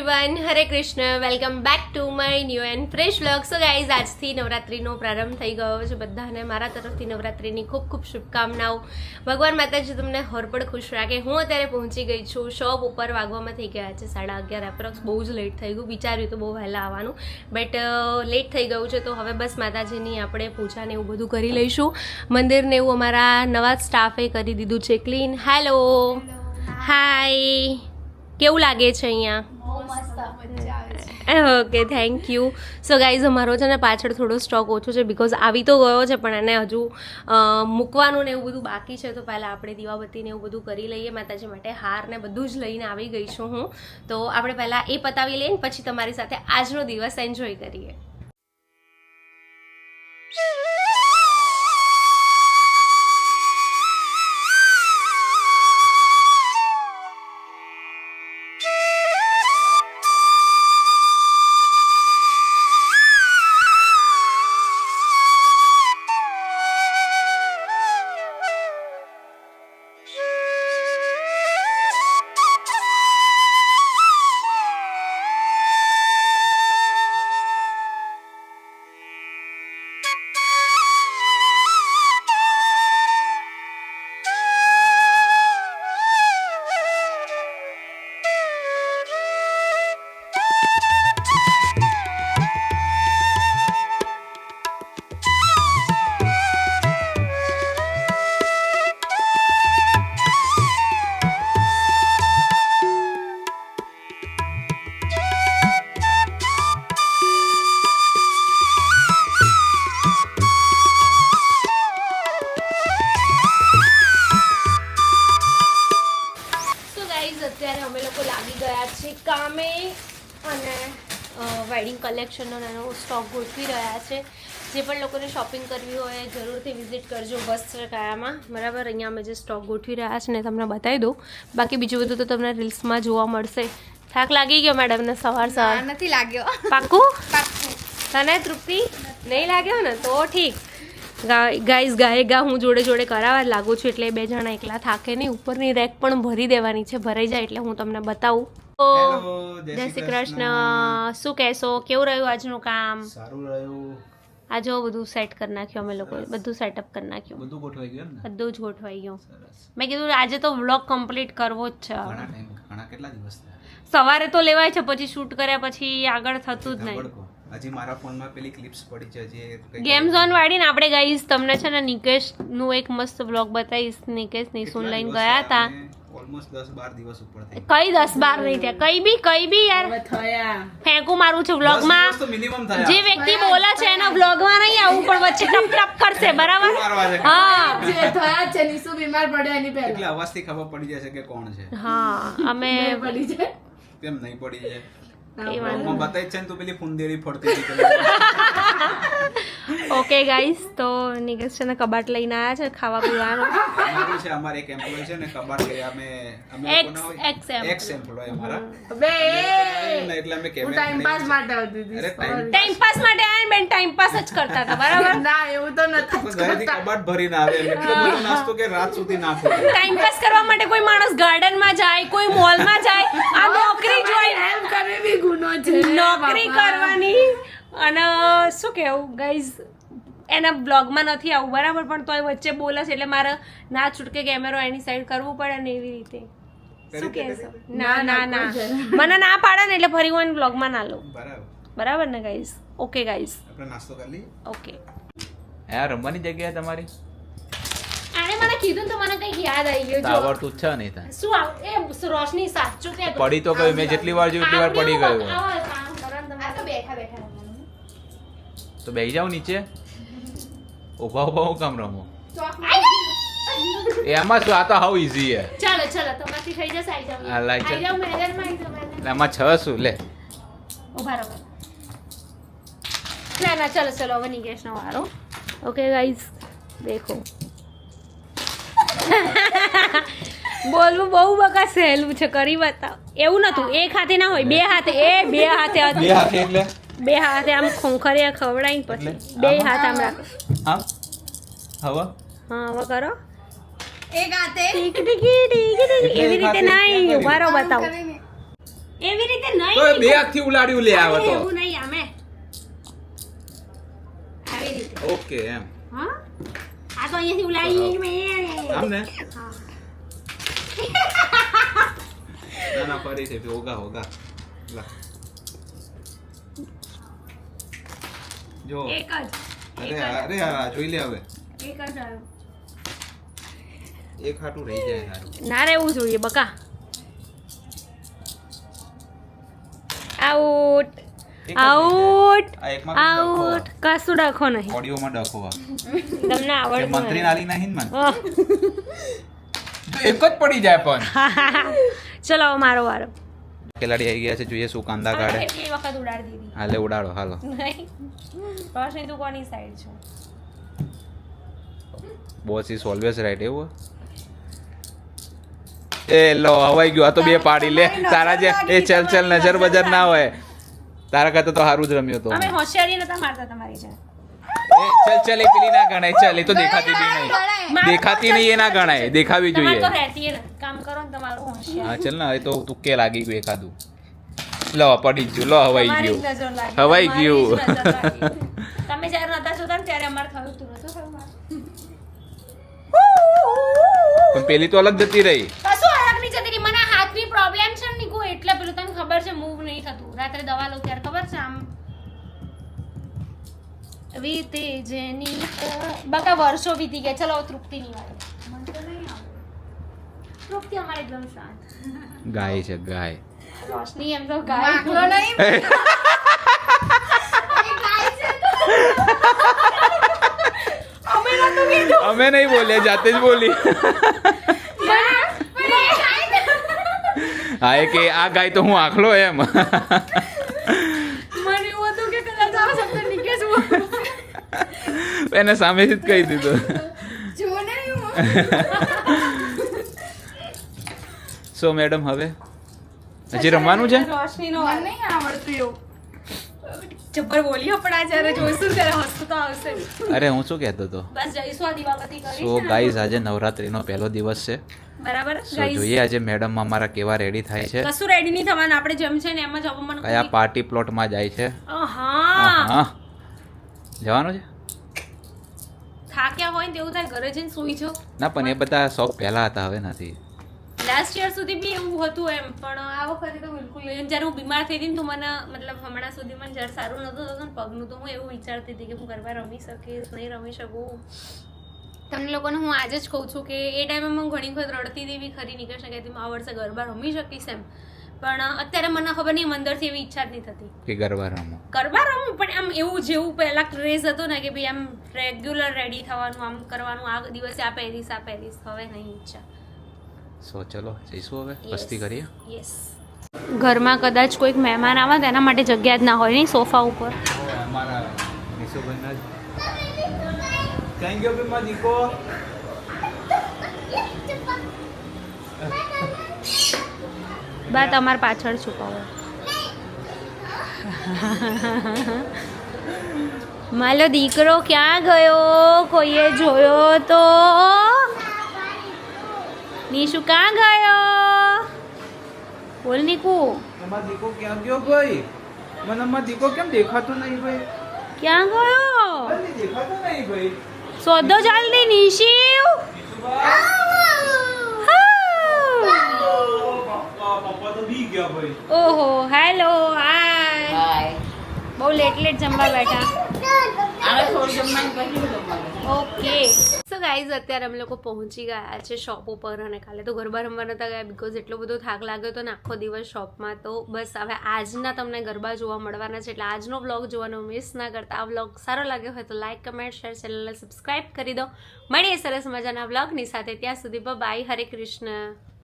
Everyone Hare Krishna welcome back to my new and fresh vlog so guys આજથી નવરાત્રિનો પ્રારંભ થઈ ગયો છે. બધાને મારા તરફથી નવરાત્રિની ખૂબ ખૂબ શુભકામનાઓ. ભગવાન માતાજી તમને હરપડ ખુશ રાખે. હું અત્યારે પહોંચી ગઈ છું. શોપ ઉપર વાગવામાં થઈ ગયા છે સાડા અગિયાર એપ્રોક્સ બહુ જ લેટ થઈ ગયું. વિચાર્યું તો બહુ વહેલા આવવાનું. બટ લેટ થઈ ગયું છે તો હવે બસ માતાજીની આપણે પૂજાને એવું બધું કરી લઈશું. મંદિરને એવું અમારા નવા સ્ટાફે કરી દીધું છે. ક્લીન હેલો હાય કેવું લાગે છે અહીંયા? Okay thank you so guys અમારો છે ને પાછળ થોડો સ્ટોક ઓછો છે બિકોઝ આવી તો ગયો છે પણ એને હજુ મૂકવાનું ને એવું બધું બાકી છે તો પહેલાં આપણે દીવાબત્તી ને એવું બધું કરી લઈએ માતાજી માટે હાર ને બધું જ લઈને આવી ગઈ છું હું. તો આપણે પહેલાં એ પતાવી લઈએ ને પછી તમારી સાથે આજનો દિવસ એન્જોય કરીએ. કલેક્શનનો નાનો સ્ટોક ગોઠવી રહ્યા છે. જે પણ લોકોને શોપિંગ કરવી હોય જરૂરથી વિઝિટ કરજો વસ્ત્રકાયામાં બરાબર? અહીંયા અમે જે સ્ટોક ગોઠવી રહ્યા છે ને તમને બતાવી દઉં. બાકી બીજું બધું તો તમને રીલ્સમાં જોવા મળશે. થાક લાગી ગયો મેડમને સવાર સવાર. નથી લાગ્યો. પાકું તને તૃપ્તિ? નહીં લાગ્યો ને? તો ઠીક. ગાઈઝ ગાય ગા હું જોડે જોડે કરાવવા લાગુ છું એટલે બે જણા એકલા થાકે નહીં. ઉપરની રેક પણ ભરી દેવાની છે. ભરાઈ જાય એટલે હું તમને બતાવું. જય શ્રી કૃષ્ણ. શું કહેશો? કેવું રહ્યું આજનું કામ? સારું રહ્યું. આ જો બધું સેટ કરી નાખ્યું અમે લોકોએ બધું સેટઅપ કરી નાખ્યું. બધું ગોઠવાઈ ગયું ને? બધું જ ગોઠવાઈ ગયું. મેં કીધું આજે તો વ્લોગ કમ્પ્લીટ કરવો જ છે. ઘણા કેટલા દિવસ સવારે તો લેવાય છે પછી શૂટ કર્યા પછી આગળ થતું જ નહીં. હજી મારા ફોનમાં પેલી ક્લિપ્સ પડી છે જે ગેમ ઝોન વાળીને આપણે ગાઈસ તમને છે ને નિકેશનું એક મસ્ત બ્લોગ બતાવીશ. નિકેશ નિશુન લઈને ગયા હતા. ઓલમોસ્ટ 10 12 દિવસ ઉપર થઈ કઈ દસ બાર નહીં થયા? કઈ બી કઈ બી યાર. ફેંકું મારું છું દસ વ્લોગમાં તો minimum થયા. જે વ્યક્તિ બોલે છે એના વ્લોગમાં નહીં આવું પણ વચ્ચે ટપ ટપ કરશે બરાબર? હા. જે થયા છે નિશુ બીમાર પડ્યો એની પહેલા. એટલે અવાજથી ખબર પડી જશે કે કોણ છે? હા અમે પડી જાય કેમ નહીં પડી જાય બતાવી છે ને તું પેલી ફુંદેરી ફોડતી હતી ઓકે ગાઈસ તો નિકેશ છે ને કબાટ લઈને આવ્યા છે ખાવા પીવાનું. છે અમારે એક એમ્પ્લોય છે ને કબાટ કે અમે અમે એક્સ employee. અમારા. બે એટલે અમે હું ટાઈમ પાસ માટે આવતી હતી ટાઈમ પાસ માટે બેન ટાઈમ પાસ જ કરતા હતા બરાબર? ના એવું તો નથી ઘરેથી કબાટ ભરીને આવે એટલો બધો નાસ્તો કે રાત સુધી ના ટાઈમ પાસ કરવા માટે કોઈ માણસ ગાર્ડનમાં જાય કોઈ મોલમાં જાય આ નોકરી જોઈ હેલ્પ કરવી બી ગુનો છે નોકરી. કરવાની. અને શું કેવું ગાઈઝ એના બ્લોગમાં નથી આવું બરાબર? પણ તોય વચ્ચે બોલે છે એટલે મારે ના છૂટકે કેમેરો એની સાઈડ કરવું પડે ને એવી રીતે. શું કહેશો? ના ના ના મને ના પાડે ને એટલે ફરી હું બ્લોગમાં ના લઉં. બરાબર. બરાબર ને ગાઈઝ ઓકે ગાઈઝ આપણે નાસ્તો કરી લઈએ. ઓકે આ રમવાની જગ્યા તમારી? આને મને કીધું તો મને કંઈક યાદ આવી ગયું. જો આવડતું છે નહીં તા શું આવ- એ રોશની સાચું કે પડી તો ગયું. મેં જેટલી વાર જોયું એટલી વાર પડી ગયું. આ તો બેઠા બેઠા રમવાનું. તો બેસી જાવ નીચે. ઊભા ઊભા હું કામ રમો? એમાં શું? આ તો હાવ ઈઝી હે ચાલો ચાલો તમારથી થઈ જશે. આઈ જાવ આ લાઈ જાવ મેદાનમાં આઈ જાવ એમાં છ શું? લે. ઊભા રહો. ના ના ચલો ચલો હવે નિકેશનો વારો. ઓકે ગાઈઝ દેખો. બોલવું બહુ બકા સહેલું છે કરી બતાવ. એવું નતું એક હાથે ના હોય બે હાથે એ બે હાથે બે હાથે એટલે? બે હાથે આમ ખોંખરિયા ખવડાવીને પછી બે? હાથ આમ રાખો. આમ હવે? હા હવે કરો. એક હાથે. ટીક ટીક ટીક ટીકી. એવી રીતે નહીં ઉભારો ઊભા બતાવો. એવી રીતે તો નહીં. બે હાથથી ઉલાડ્યું લે આવે તો. ઓકે એમ. હા? આ તો અહીંયાથી ઉલાઈ મે. આમ ને. ના ના ફરીથી હોગા હોગા લા. જો. એક જ. અરે અરે આ જોઈ લે હવે. એક જ આવ્યો એક હાટું રહી જાય તારું ના રહેવું જોઈએ બકા. આઉટ. આઉટ જાય. આ એકમાં આઉટ કશું ડખો નહીં. ઓડિયોમાં ડખો તમને આવડે મંત્રી નાલી નહીં મને? એક જ પડી જાય પણ. ચલો મારો વારો. ખેલાડી આવી ગયા છે જોઈએ શું કાંદા કાઢે. કેટલી વખત ઉડાડ દીધી? હાલે ઉડાડો હાલો. નહીં. રોશની તું કોની સાઈડ છો? બોસ ઇઝ ઓલવેઝ રાઈટ એવું એ લો હવાઈ ગયો. આ તો બે પાડી લે. તારા જે એ ચલ ચલ નજર બજર ના હોય. તારા કરતા તો સારું જ રમ્યો તો અમે હોશિયારી નતા મારતા તમારી જેમ. ચલ ચલ એ પેલી ના ગણાય ચલ એ તો દેખાતી બી નહીં. દેખાતી નહીં એ ના ગણાય દેખાવી જોઈએ. તો રહેતી કામ કરો ને તમારું હા ચલ ના એ તો તુક્કે લાગી ગયું એકાદું. લો પડી ગયું લો હવાઈ ગયું. હવાઈ ગયું. તમે જ્યારે નતા જોતા ને ત્યારે અમાર થયું તું નતું પણ પેલી તો અલગ જતી રહી. કશું અલગ નહીં જતી રહી. મને પ્રોબ્લેમ છે ને નીકુ એટલે પેલું તને ખબર છે મૂવ નહીં થતું. રાત્રે દવા લઉં ત્યારે ખબર છે આમ? વીતે જેની બકા વર્ષો વીતી ગયા. ચલો તૃપ્તિની વાત મને તો નહીં આવડે. તૃપ્તિ અમારે એકદમ શાંત. ગાય છે ગાય. રોશની એમ તો ગાય વાંકલો નહીં. અમે નહીં બોલ્યા જાતે જ બોલી. હા એ કે આ ગાય તો હું આખલો એમ. એને સામેથી જ કહી દીધું. સો મેડમ હવે? હજી રમવાનું છે? રોશની નો નહીં આવડતું એવું. જબ્બર બોલ્યો પણ આ જ્યારે જોઈશું ત્યારે હસતું તો આવશે. અરે હું શું કહેતો હતો? બસ જઈશું આ દીવાબત્તી કરી સો ગાઈઝ આજે નવરાત્રીનો પહેલો દિવસ છે. બરાબર? જોઈએ આજે મેડમ અમારા કેવા રેડી થાય છે. કશું રેડી નહીં થવાનું. આપણે જેમ છે ને એમ જ હવે મને કયા પાર્ટી પ્લોટમાં જાય છે? હા હા જવાનું છે? થાક્યા હોય ને તેવું થાય ઘરે જઈને સૂઈ જાઓ. ના પણ એ બધા શોખ પહેલા હતા હવે નથી. લાસ્ટ યર સુધી બી એવું હતું એમ પણ આ વખતે તો બિલકુલ. જ્યારે હું બીમાર થઈ હતી તો મને મતલબ હમણાં સુધી મને જ્યારે સારું નહોતું થતું ને પગનું તો હું એવું વિચારતી હતી કે હું ગરબા રમી શકીશ નહીં રમી શકું. તમને લોકોને હું આજે જ કહું છું કે એ ટાઈમે હું ઘણી વખત રડતી હતી એવી ખરી નીકળી શકે હતી આ વર્ષે ગરબા રમી શકીશ એમ. પણ અત્યારે મને ખબર નહીં અંદરથી એવી ઈચ્છા જ નહીં થતી. કે ગરબા રમો? ગરબા રમો પણ આમ એવું જેવું પહેલા ક્રેઝ હતો ને કે ભાઈ આમ રેગ્યુલર રેડી થવાનું આમ કરવાનું આ દિવસે આ પહેરીશ આ પહેરીશ હવે નહીં ઈચ્છા. સો ચલો જઈશું હવે મસ્તી કરીએ યસ ઘરમાં કદાચ કોઈક મહેમાન આવે તો એના માટે જગ્યા જ ના હોય નહીં સોફા ઉપર અમારા નિશુભાઈના થેન્ક યુ બીમા દીકો બા તમારે પાછળ છુપાવો મારો દીકરો ક્યાં ગયો કોઈએ જોયો તો નીશુ ક્યાં ગયો? બોલ નીકુ. અમાર દીકો ક્યાં ગયો ભાઈ? મને અમાર દીકો કેમ દેખાતો નહીં ભાઈ? ક્યાં ગયો? દેખાતો નહીં ભાઈ. શોધો જલ્દી નિશિવ હા. પપ્પા તો બી ગયા ભાઈ ઓહો હેલો હાય બહુ લેટ લેટ જમવા બેઠા ઓકે. ગાઈઝ અત્યારે અમે લોકો પહોંચી ગયા છે શોપ ઉપર અને કાલે તો ગરબા રમવા નતા ગયા બિકોઝ એટલો બધો થાક લાગ્યો હતો ને આખો દિવસ શોપમાં તો બસ હવે આજના તમને ગરબા જોવા મળવાના છે એટલે આજનો વ્લોગ જોવાનો મિસ ના કરતા. આ વ્લોગ સારો લાગ્યો હોય તો લાઈક કમેન્ટ શેર ચેનલને સબસ્ક્રાઇબ કરી દો. મળીએ સરસ મજાના વ્લોગની સાથે. ત્યાં સુધી બાય હરે કૃષ્ણ.